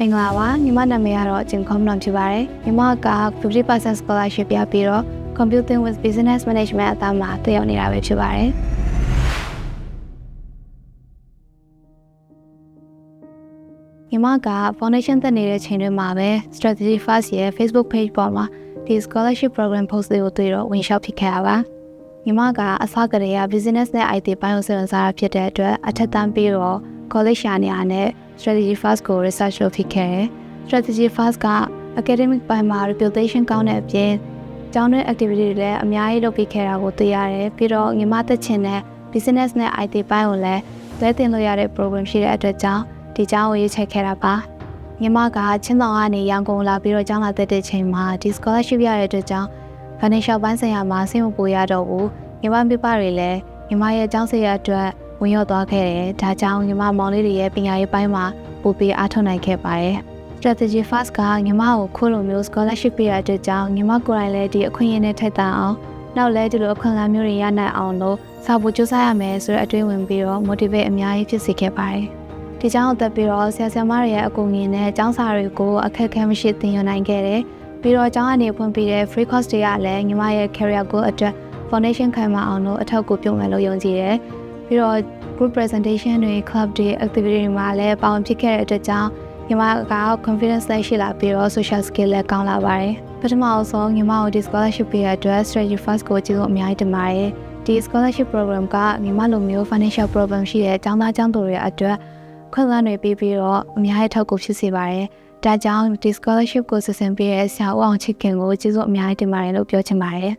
မင်္ဂလာပါညီမနာမည်ကတော့ဂျင်ကွန်နွန်ဖြစ်ပါတယ်ညီမက50% scholarship ရပြီးတော့ computing with business management အသားမှာတက်ရောက်နေတာပဲဖြစ်ပါတယ်ညီမက foundation တက်နေတဲ့ချိန်တွေမှာပဲ strategy first ရဲ့ Facebook page ပေါ်မှာဒီ scholarship program post တွေကိုတွေ့တော့ဝင်လျှောက်ဖြစ်ခဲ့တာပါညီမကအစကတည်းက business နဲ့ IT ဘိုင်းကိုစိတ်ဝင်စားတာဖြစ်တဲ့အတွက်အထက်တန်းပြီးတော့ college ရှာနေရတဲ့ strategy first ကို research လုပ်ဖြစ်ခဲ့တယ် strategy first က academic ဘိုင်းမှာ reputation ကောင်းတဲ့အပြင်ကျောင်းတွင်း activity တွေလည်းအများကြီးလုပ်ပြီးခဲ့တာကိုသိရတယ်ပြီးတော့ညီမသက်ချင်တဲ့ business နဲ့ IT ဘိုင်းကိုလည်းသွဲတင်လို့ရတဲ့ program ရှိတဲ့အတွက်ကြောင့်ဒီကျောင်းကိုရွေးချယ်ခဲ့တာပါညီမကချင်းတောင်ကနေရန်ကုန်လာပြီးတော့ကျောင်းလာတက်တဲ့ချိန်မှာဒီ scholarship ရတဲ့အတွက်ကြောင့် financial ဘိုင်းဆိုင်ရာမှာစိတ်မပူရတော့ဘူးညီမမိဘတွေလည်းညီမရဲ့ကျောင်းဆက်ရအတွက် ဝင်ရောက်သွားခဲ့တယ်ဒါကြောင့်ညီမမောင်လေးတွေရဲ့ပညာရေးပိုင်းမှာပိုပြီးအားထုတ်နိုင်ခဲ့ပါတယ် strategy first ကညီမကိုခုလိုမျိုး scholarship ပေးရတဲ့အတွက်ကြောင့်ညီမကိုယ်တိုင်လည်းဒီအခွင့်အရေးနဲ့ထိုက်တန်အောင်နောက်လည်းဒီလိုအခွင့်အလမ်းမျိုးတွေရနိုင်အောင်လို့စာဖို့ကြိုးစားရမယ်ဆိုတဲ့အတွေးဝင်ပြီးတော့ motivate အများကြီးဖြစ်စေခဲ့ပါတယ်ဒီကြောင့်အသက်ပြီးတော့ဆရာဆရာမတွေရဲ့အကူအညီနဲ့ကျောင်းစာတွေကိုအခက်အခဲမရှိသင်ယူနိုင်ခဲ့တယ်ပြီးတော့ကျောင်းကနေဖွင့်ပေးတဲ့ free course တွေကလည်းညီမရဲ့ career goal အတွက် foundation ခံမအောင်လို့အထောက်အကူပြုမယ်လို့ယုံကြည်တယ် ပြီးတော့ group presentation တွေ club တွေ activity တွေမှာလည်းပါဝင်ဖြစ်ခဲ့တဲ့အတွက်ကြောင့်ညီမက confidence လည်းရှိလာပြီးတော့ social skill လည်းကောင်းလာပါတယ်ပထမအဆုံးညီမကိုဒီ scholarship ပေးရတဲ့အတွက် strategy first ကိုကျေးဇူးအများကြီးတင်ပါတယ်ဒီ scholarship program ကညီမလိုမျိုး financial problem ရှိတဲ့ကျောင်းသားကျောင်းသူတွေအတွက်ခွင့်လန်းတွေပေးပြီးတော့အများကြီးထောက်ကူဖြစ်စေပါတယ်ဒါကြောင့်ဒီ scholarship ကိုဆက်ဆံပေးတဲ့ဆရာဦးအောင်ချစ်ခင်ကိုကျေးဇူးအများကြီးတင်ပါတယ်လို့ပြောချင်ပါတယ်